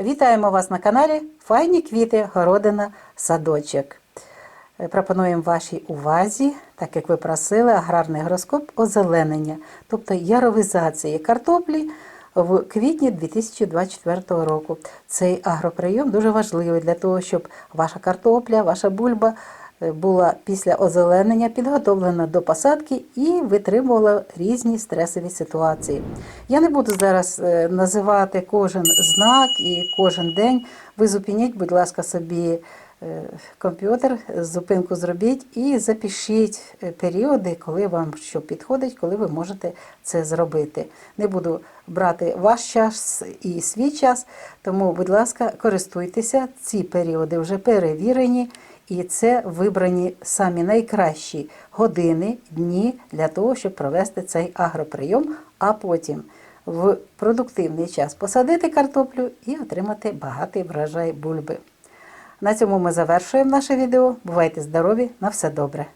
Вітаємо вас на каналі Файні квіти, городина, садочок. Е, Пропонуємо вашій увазі, так як ви просили, аграрний гороскоп озеленення, тобто яровизації картоплі в квітні 2024 року. Цей агроприйом дуже важливий для того, щоб ваша картопля, ваша бульба була після озеленення підготовлена до посадки і витримувала різні стресові ситуації. Я не буду зараз е, називати кожен знак і кожен день. Ви зупиніть, будь ласка, собі е, комп'ютер, зупинку зробіть і запишіть е, періоди, коли вам що підходить, коли ви можете це зробити. Не буду брати ваш час і свій час, тому, будь ласка, користуйтеся. Ці періоди вже перевірені. І це вибрані самі найкращі години, дні для того, щоб провести цей агроприйом, а потім в продуктивний час посадити картоплю і отримати багатий врожай бульби. На цьому ми завершуємо наше відео. Бувайте здорові, на все добре!